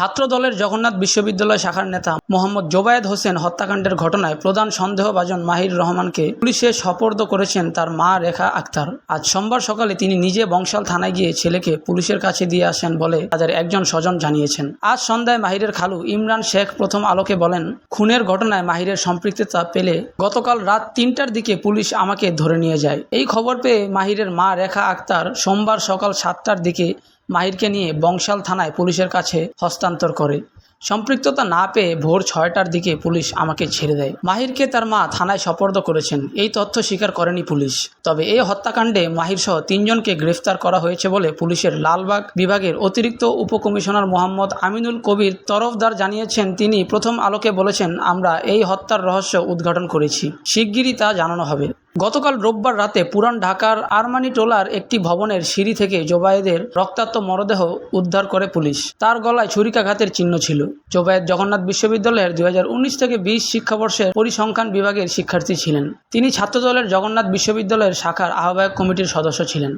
ছাত্র দলের জগন্নাথ বিশ্ববিদ্যালয় শাখার নেতা মোহাম্মদ জোবায়েদ হোসেন হত্যাকাণ্ডের ঘটনায় প্রধান সন্দেহভাজন মাহির রহমানকে পুলিশে সপর্দ করেছেন তার মা রেখা আক্তার। আজ সোমবার সকালে তিনি নিজে বংশাল থানায় গিয়ে ছেলেকে পুলিশের কাছে দিয়ে আসেন বলে তাদের একজন স্বজন জানিয়েছেন। আজ সন্ধ্যায় মাহিরের খালু ইমরান শেখ প্রথম আলোকে বলেন, খুনের ঘটনায় মাহিরের সম্পৃক্ততা পেলে গতকাল রাত তিনটার দিকে পুলিশ আমাকে ধরে নিয়ে যায়। এই খবর পেয়ে মাহিরের মা রেখা আক্তার সোমবার সকাল সাতটার দিকে মাহিরকে নিয়ে বংশাল থানায় পুলিশের কাছে হস্তান্তর করে। সম্পৃক্ততা না পেয়ে ভোর ছয়টার দিকে পুলিশ আমাকে ছেড়ে দেয়। মাহিরকে তার মা থানায় সপর্দ করেছেন। এই তথ্য স্বীকার করেনি পুলিশ। তবে এই হত্যাকাণ্ডে মাহির সহ তিনজনকে গ্রেফতার করা হয়েছে বলে পুলিশের লালবাগ বিভাগের অতিরিক্ত উপকমিশনার মোহাম্মদ আমিনুল কবির তরফদার জানিয়েছেন। তিনি প্রথম আলোকে বলেছেন, আমরা এই হত্যার রহস্য উদ্ঘাটন করেছি। শিগগিরই তা জানানো হবে। গতকাল রোববার রাতে পুরান ঢাকার আরমানি টোলার একটি ভবনের সিঁড়ি থেকে জোবায়েদের রক্তাক্ত মরদেহ উদ্ধার করে পুলিশ। তার গলায় ছুরিকাঘাতের চিহ্ন ছিল। জোবায়েদ জগন্নাথ বিশ্ববিদ্যালয়ের দু হাজার উনিশ থেকে বিশ শিক্ষাবর্ষের পরিসংখ্যান বিভাগের শিক্ষার্থী ছিলেন। তিনি ছাত্রদলের জগন্নাথ বিশ্ববিদ্যালয়ের শাখার আহ্বায়ক কমিটির সদস্য ছিলেন।